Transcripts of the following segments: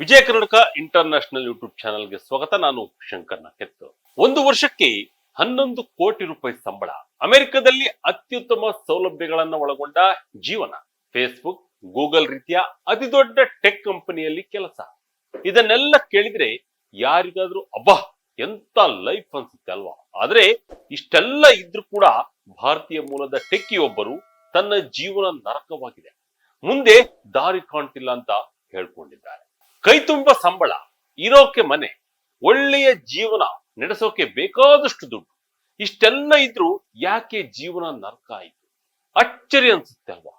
ವಿಜಯ Karnataka international YouTube ಚಾನೆಲ್ಗೆ ಸ್ವಾಗತ. ನಾನು ಶಂಕರ್ ಕೆತ್ತು. ಒಂದು ವರ್ಷಕ್ಕೆ ಹನ್ನೊಂದು ಕೋಟಿ ರೂಪಾಯಿ ಸಂಬಳ. ಅಮೆರಿಕದಲ್ಲಿ ಅತ್ಯುತ್ತಮ ಸೌಲಭ್ಯಗಳನ್ನು ಒಳಗೊಂಡ ಜೀವನ. ಫೇಸ್ಬುಕ್ ಗೂಗಲ್ ರೀತಿಯ ಅತಿದೊಡ್ಡ ಟೆಕ್ ಕಂಪನಿಯಲ್ಲಿ ಕೆಲಸ. ಇದನ್ನೆಲ್ಲ ಕೇಳಿದ್ರೆ ಯಾರಿಗಾದ್ರೂ, ಅಬ್ಬಾ, ಎಂತ ಲೈಫ್ ಅನ್ಸುತ್ತೆ ಅಲ್ವಾ? ಆದ್ರೆ ಇಷ್ಟೆಲ್ಲ ಇದ್ರೂ ಕೂಡ ಭಾರತೀಯ ಮೂಲದ ಟೆಕ್ಕಿಯೊಬ್ಬರು ತನ್ನ ಜೀವನ ನರಕವಾಗಿದೆ. ಮುಂದೆ ದಾರಿ ಕಾಣ್ತಿಲ್ಲ ಅಂತ ಹೇಳ್ಕೊಂಡಿದ್ದಾರೆ. ಕೈ ತುಂಬ ಸಂಬಳ, ಇರೋಕೆ ಮನೆ, ಒಳ್ಳೆಯ ಜೀವನ ನಡೆಸೋಕೆ ಬೇಕಾದಷ್ಟು ದುಡ್ಡು. ಇಷ್ಟೆಲ್ಲ ಇದ್ರೂ ಯಾಕೆ ಜೀವನ ನರಕ ಆಯಿತು? ಅಚ್ಚರಿ ಅನ್ಸುತ್ತೆ ಅಲ್ವಾ?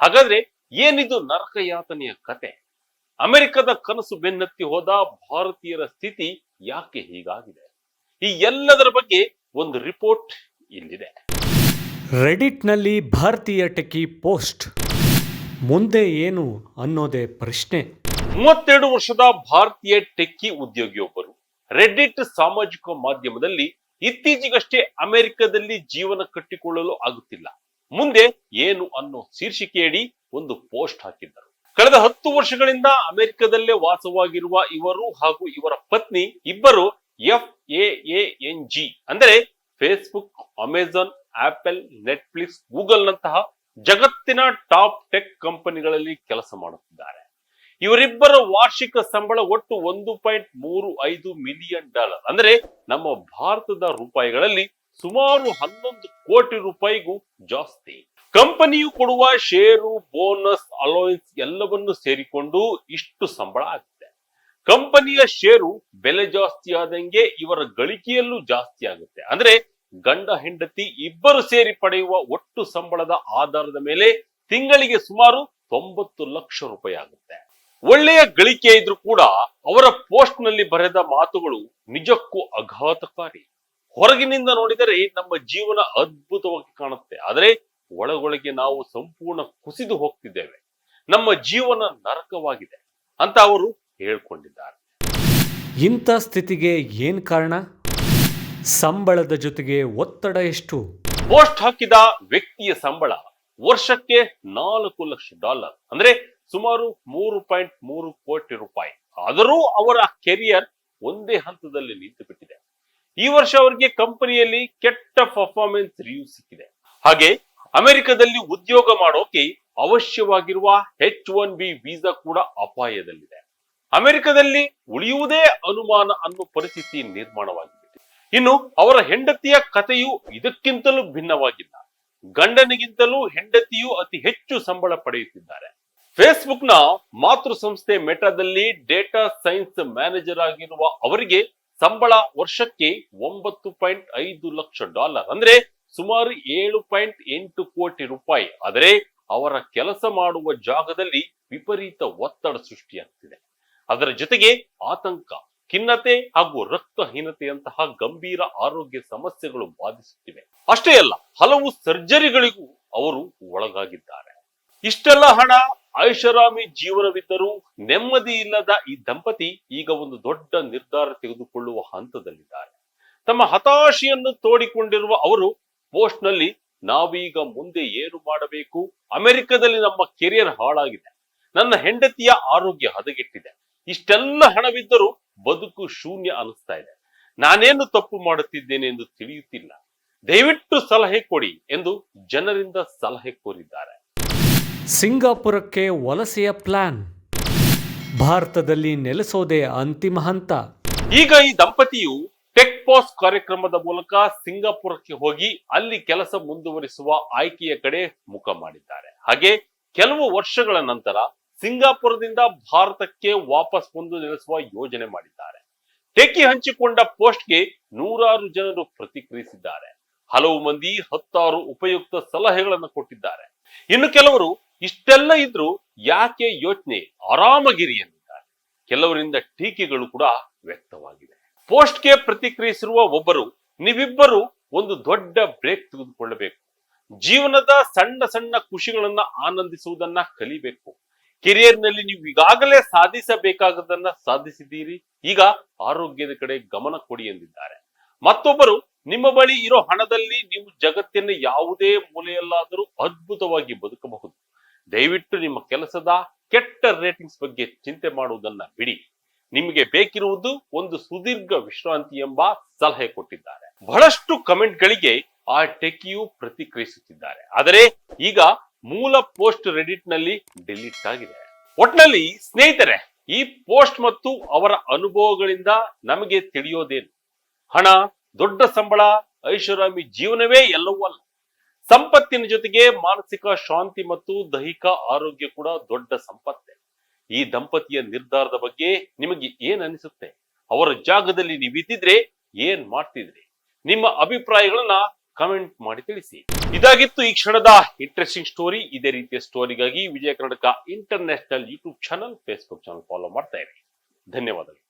ಹಾಗಾದ್ರೆ ಏನಿದು ನರಕ ಯಾತನೆಯ ಕತೆ? ಅಮೆರಿಕದ ಕನಸು ಬೆನ್ನತ್ತಿ ಹೋದ ಭಾರತೀಯರ ಸ್ಥಿತಿ ಯಾಕೆ ಹೀಗಾಗಿದೆ? ಈ ಎಲ್ಲದರ ಬಗ್ಗೆ ಒಂದು ರಿಪೋರ್ಟ್ ಇಲ್ಲಿದೆ. ರೆಡಿಟ್ನಲ್ಲಿ ಭಾರತೀಯ ಟೆಕಿ ಪೋಸ್ಟ್. ಮುಂದೆ ಏನು ಅನ್ನೋದೇ ಪ್ರಶ್ನೆ. ಮೂವತ್ತೆರಡು ವರ್ಷದ ಭಾರತೀಯ ಟೆಕ್ಕಿ ಉದ್ಯೋಗಿಯೊಬ್ಬರು. ರೆಡ್ಡಿಟ್ ಸಾಮಾಜಿಕ ಮಾಧ್ಯಮದಲ್ಲಿ ಇತ್ತೀಚೆಗಷ್ಟೇ ಅಮೆರಿಕದಲ್ಲಿ ಜೀವನ ಕಟ್ಟಿಕೊಳ್ಳಲು ಆಗುತ್ತಿಲ್ಲ. ಮುಂದೆ ಏನು ಅನ್ನೋ ಶೀರ್ಷಿಕೆಯಡಿ ಒಂದು ಪೋಸ್ಟ್ ಹಾಕಿದ್ದರು. ಕಳೆದ ಹತ್ತು ವರ್ಷಗಳಿಂದ ಅಮೆರಿಕದಲ್ಲೇ ವಾಸವಾಗಿರುವ ಇವರು ಹಾಗೂ ಇವರ ಪತ್ನಿ ಇಬ್ಬರು ಎಫ್ ಎ ಎನ್ ಜಿ ಅಂದರೆ Facebook, Amazon, Apple, Netflix Google ನಂತಹ ಜಗತ್ತಿನ ಟಾಪ್ ಟೆಕ್ ಕಂಪನಿಗಳಲ್ಲಿ ಕೆಲಸ ಮಾಡುತ್ತಿದ್ದಾರೆ. ಇವರಿಬ್ಬರ ವಾರ್ಷಿಕ ಸಂಬಳ ಒಟ್ಟು ಒಂದು ಪಾಯಿಂಟ್ ಮೂರು ಐದು ಮಿಲಿಯನ್ ಡಾಲರ್. ಅಂದ್ರೆ ನಮ್ಮ ಭಾರತದ ರೂಪಾಯಿಗಳಲ್ಲಿ ಸುಮಾರು ಹನ್ನೊಂದು ಕೋಟಿ ರೂಪಾಯಿಗೂ ಜಾಸ್ತಿ. ಕಂಪನಿಯು ಕೊಡುವ ಷೇರು, ಬೋನಸ್, ಅಲೋಯನ್ಸ್ ಎಲ್ಲವನ್ನು ಸೇರಿಕೊಂಡು ಇಷ್ಟು ಸಂಬಳ ಆಗುತ್ತೆ. ಕಂಪನಿಯ ಷೇರು ಬೆಲೆ ಜಾಸ್ತಿ ಆದಂಗೆ ಇವರ ಗಳಿಕೆಯಲ್ಲೂ ಜಾಸ್ತಿ ಆಗುತ್ತೆ. ಅಂದ್ರೆ ಗಂಡ, ಹೆಂಡತಿ ಇಬ್ಬರು ಸೇರಿ ಪಡೆಯುವ ಒಟ್ಟು ಸಂಬಳದ ಆಧಾರದ ಮೇಲೆ ತಿಂಗಳಿಗೆ ಸುಮಾರು ತೊಂಬತ್ತು ಲಕ್ಷ ರೂಪಾಯಿ ಆಗುತ್ತೆ. ಒಳ್ಳೆಯ ಗಳಿಕೆ ಇದ್ರೂ ಕೂಡ ಅವರ ಪೋಸ್ಟ್ನಲ್ಲಿ ಬರೆದ ಮಾತುಗಳು ನಿಜಕ್ಕೂ ಅಘಾತಕಾರಿ ಹೊರಗಿನಿಂದ ನೋಡಿದರೆ ನಮ್ಮ ಜೀವನ ಅದ್ಭುತವಾಗಿ ಕಾಣುತ್ತೆ. ಆದರೆ ಒಳಗೊಳಗೆ ನಾವು ಸಂಪೂರ್ಣ ಕುಸಿದು ಹೋಗ್ತಿದ್ದೇವೆ. ನಮ್ಮ ಜೀವನ ನರಕವಾಗಿದೆ ಅಂತ ಅವರು ಹೇಳ್ಕೊಂಡಿದ್ದಾರೆ. ಇಂಥ ಸ್ಥಿತಿಗೆ ಏನ್ ಕಾರಣ? ಸಂಬಳದ ಜೊತೆಗೆ ಒತ್ತಡ ಎಷ್ಟು? ಪೋಸ್ಟ್ ಹಾಕಿದ ವ್ಯಕ್ತಿಯ ಸಂಬಳ ವರ್ಷಕ್ಕೆ ನಾಲ್ಕು ಲಕ್ಷ ಡಾಲರ್. ಅಂದ್ರೆ ಸುಮಾರು ಮೂರು ಪಾಯಿಂಟ್ ಮೂರು ಕೋಟಿ ರೂಪಾಯಿ. ಆದರೂ ಅವರ ಕೆರಿಯರ್ ಒಂದೇ ಹಂತದಲ್ಲಿ ನಿಂತು ಬಿಟ್ಟಿದೆ ಈ ವರ್ಷ ಅವರಿಗೆ ಕಂಪನಿಯಲ್ಲಿ ಕೆಟ್ಟ ಪರ್ಫಾರ್ಮೆನ್ಸ್ ರಿವ್ಯೂ ಸಿಕ್ಕಿದೆ. ಹಾಗೆ ಅಮೆರಿಕದಲ್ಲಿ ಉದ್ಯೋಗ ಮಾಡೋಕೆ ಅವಶ್ಯವಾಗಿರುವ ಹೆಚ್ ಒನ್ ಬಿ ವೀಸಾ ಕೂಡ ಅಪಾಯದಲ್ಲಿದೆ. ಅಮೆರಿಕದಲ್ಲಿ ಉಳಿಯುವುದೇ ಅನುಮಾನ ಅನ್ನೋ ಪರಿಸ್ಥಿತಿ ನಿರ್ಮಾಣವಾಗಿದೆ ಇನ್ನು ಅವರ ಹೆಂಡತಿಯ ಕಥೆಯು ಇದಕ್ಕಿಂತಲೂ ಭಿನ್ನವಾಗಿಲ್ಲ. ಗಂಡನಿಗಿಂತಲೂ ಹೆಂಡತಿಯು ಅತಿ ಹೆಚ್ಚು ಸಂಬಳ ಪಡೆಯುತ್ತಿದ್ದಾರೆ. ಫೇಸ್ಬುಕ್ನ ಮಾತೃ ಸಂಸ್ಥೆ ಮೆಟಾದಲ್ಲಿ ಡೇಟಾ ಸೈನ್ಸ್ ಮ್ಯಾನೇಜರ್ ಆಗಿರುವ ಅವರಿಗೆ ಸಂಬಳ ವರ್ಷಕ್ಕೆ ಒಂಬತ್ತು ಪಾಯಿಂಟ್ ಐದು ಲಕ್ಷ ಡಾಲರ್ ಅಂದ್ರೆ ಸುಮಾರು ಏಳು ಪಾಯಿಂಟ್ ಎಂಟು ಕೋಟಿ ರೂಪಾಯಿ. ಆದರೆ ಅವರ ಕೆಲಸ ಮಾಡುವ ಜಾಗದಲ್ಲಿ ವಿಪರೀತ ಒತ್ತಡ ಸೃಷ್ಟಿಯಾಗ್ತಿದೆ. ಅದರ ಜೊತೆಗೆ ಆತಂಕ, ಖಿನ್ನತೆ ಹಾಗೂ ರಕ್ತಹೀನತೆಯಂತಹ ಗಂಭೀರ ಆರೋಗ್ಯ ಸಮಸ್ಯೆಗಳು ಬಾಧಿಸುತ್ತಿವೆ. ಅಷ್ಟೇ ಅಲ್ಲ, ಹಲವು ಸರ್ಜರಿಗಳಿಗೂ ಅವರು ಒಳಗಾಗಿದ್ದಾರೆ. ಇಷ್ಟೆಲ್ಲ ಹಣ ಐಷಾರಾಮಿ ಜೀವನವಿದ್ದರೂ ನೆಮ್ಮದಿ ಇಲ್ಲದ ಈ ದಂಪತಿ ಈಗ ಒಂದು ದೊಡ್ಡ ನಿರ್ಧಾರ ತೆಗೆದುಕೊಳ್ಳುವ ಹಂತದಲ್ಲಿದ್ದಾರೆ. ತಮ್ಮ ಹತಾಶೆಯನ್ನು ತೋಡಿಕೊಂಡಿರುವ ಅವರು ಪೋಸ್ಟ್ನಲ್ಲಿ ನಾವೀಗ ಮುಂದೆ ಏನು ಮಾಡಬೇಕು? ಅಮೆರಿಕದಲ್ಲಿ ನಮ್ಮ ಕೆರಿಯರ್ ಹಾಳಾಗಿದೆ. ನನ್ನ ಹೆಂಡತಿಯ ಆರೋಗ್ಯ ಹದಗೆಟ್ಟಿದೆ. ಇಷ್ಟೆಲ್ಲ ಹಣವಿದ್ದರೂ ಬದುಕು ಶೂನ್ಯ ಅನಿಸ್ತಾ ಇದೆ. ನಾನೇನು ತಪ್ಪು ಮಾಡುತ್ತಿದ್ದೇನೆ ಎಂದು ತಿಳಿಯುತ್ತಿಲ್ಲ. ದಯವಿಟ್ಟು ಸಲಹೆ ಕೊಡಿ ಎಂದು ಜನರಿಂದ ಸಲಹೆ ಕೋರಿದ್ದಾರೆ. ಸಿಂಗಾಪುರಕ್ಕೆ ವಲಸೆಯ ಪ್ಲಾನ್. ಭಾರತದಲ್ಲಿ ನೆಲೆಸೋದೇ ಅಂತಿಮ ಹಂತ. ಈಗ ಈ ದಂಪತಿಯು ಟೆಕ್ ಪಾಸ್ ಕಾರ್ಯಕ್ರಮದ ಮೂಲಕ ಸಿಂಗಾಪುರಕ್ಕೆ ಹೋಗಿ ಅಲ್ಲಿ ಕೆಲಸ ಮುಂದುವರಿಸುವ ಆಯ್ಕೆಯ ಕಡೆ ಮುಖ ಮಾಡಿದ್ದಾರೆ. ಹಾಗೆ ಕೆಲವು ವರ್ಷಗಳ ನಂತರ ಸಿಂಗಾಪುರದಿಂದ ಭಾರತಕ್ಕೆ ವಾಪಸ್ ಬಂದು ನೆಲೆಸುವ ಯೋಜನೆ ಮಾಡಿದ್ದಾರೆ. ಟೆಕಿ ಹಂಚಿಕೊಂಡ ಪೋಸ್ಟ್ಗೆ ನೂರಾರು ಜನರು ಪ್ರತಿಕ್ರಿಯಿಸಿದ್ದಾರೆ. ಹಲವು ಮಂದಿ ಹತ್ತಾರು ಉಪಯುಕ್ತ ಸಲಹೆಗಳನ್ನು ಕೊಟ್ಟಿದ್ದಾರೆ. ಇನ್ನು ಕೆಲವರು ಇಷ್ಟೆಲ್ಲ ಇದ್ರೂ ಯಾಕೆ ಯೋಚನೆ ಆರಾಮಗಿರಿ ಎಂದಿದ್ದಾರೆ. ಕೆಲವರಿಂದ ಟೀಕೆಗಳು ಕೂಡ ವ್ಯಕ್ತವಾಗಿವೆ ಪೋಸ್ಟ್ಗೆ ಪ್ರತಿಕ್ರಿಯಿಸಿರುವ ಒಬ್ಬರು, ನೀವಿಬ್ಬರು ಒಂದು ದೊಡ್ಡ ಬ್ರೇಕ್ ತೆಗೆದುಕೊಳ್ಳಬೇಕು. ಜೀವನದ ಸಣ್ಣ ಸಣ್ಣ ಖುಷಿಗಳನ್ನ ಆನಂದಿಸುವುದನ್ನ ಕಲಿಬೇಕು. ಕೆರಿಯರ್ನಲ್ಲಿ ನೀವು ಈಗಾಗಲೇ ಸಾಧಿಸಬೇಕಾಗದನ್ನ ಸಾಧಿಸಿದ್ದೀರಿ. ಈಗ ಆರೋಗ್ಯದ ಕಡೆ ಗಮನ ಕೊಡಿ ಎಂದಿದ್ದಾರೆ. ಮತ್ತೊಬ್ಬರು, ನಿಮ್ಮ ಬಳಿ ಇರೋ ಹಣದಲ್ಲಿ ನೀವು ಜಗತ್ತಿನ ಯಾವುದೇ ಮೂಲೆಯಲ್ಲಾದರೂ ಅದ್ಭುತವಾಗಿ ಬದುಕಬಹುದು. ದಯವಿಟ್ಟು ನಿಮ್ಮ ಕೆಲಸದ ಕೆಟ್ಟ ರೇಟಿಂಗ್ಸ್ ಬಗ್ಗೆ ಚಿಂತೆ ಮಾಡುವುದನ್ನ ಬಿಡಿ. ನಿಮಗೆ ಬೇಕಿರುವುದು ಒಂದು ಸುದೀರ್ಘ ವಿಶ್ರಾಂತಿ ಎಂಬ ಸಲಹೆ ಕೊಟ್ಟಿದ್ದಾರೆ. ಬಹಳಷ್ಟು ಕಮೆಂಟ್ಗಳಿಗೆ ಆ ಟೆಕಿಯು ಪ್ರತಿಕ್ರಿಯಿಸುತ್ತಿದ್ದಾರೆ. ಆದರೆ ಈಗ ಮೂಲ ಪೋಸ್ಟ್ ರೆಡಿಟ್ನಲ್ಲಿ ಡಿಲೀಟ್ ಆಗಿದೆ. ಒಟ್ನಲ್ಲಿ ಸ್ನೇಹಿತರೆ, ಈ ಪೋಸ್ಟ್ ಮತ್ತು ಅವರ ಅನುಭವಗಳಿಂದ ನಮಗೆ ತಿಳಿಯೋದೇನು? ಹಣ, ದೊಡ್ಡ ಸಂಬಳ, ಐಷಾರಾಮಿ ಜೀವನವೇ ಎಲ್ಲವೂ ಅಲ್ಲ. ಸಂಪತ್ತಿನ ಜೊತೆಗೆ ಮಾನಸಿಕ ಶಾಂತಿ ಮತ್ತು ದೈಹಿಕ ಆರೋಗ್ಯ ಕೂಡ ದೊಡ್ಡ ಸಂಪತ್ತೆ. ಈ ದಂಪತಿಯ ನಿರ್ಧಾರದ ಬಗ್ಗೆ ನಿಮಗೆ ಏನ್ ಅನಿಸುತ್ತೆ? ಅವರ ಜಾಗದಲ್ಲಿ ನೀವಿದ್ದಿದ್ರೆ ಏನ್ ಮಾಡ್ತಿದ್ರಿ? ನಿಮ್ಮ ಅಭಿಪ್ರಾಯಗಳನ್ನ ಕಮೆಂಟ್ ಮಾಡಿ ತಿಳಿಸಿ. ಇದಾಗಿತ್ತು ಈ ಕ್ಷಣದ ಇಂಟ್ರೆಸ್ಟಿಂಗ್ ಸ್ಟೋರಿ ಇದೇ ರೀತಿಯ ಸ್ಟೋರಿಗಾಗಿ Vijaya Karnataka international YouTube channel Facebook channel follow ಮಾಡ್ತಾ ಇರಿ. ಧನ್ಯವಾದಗಳು.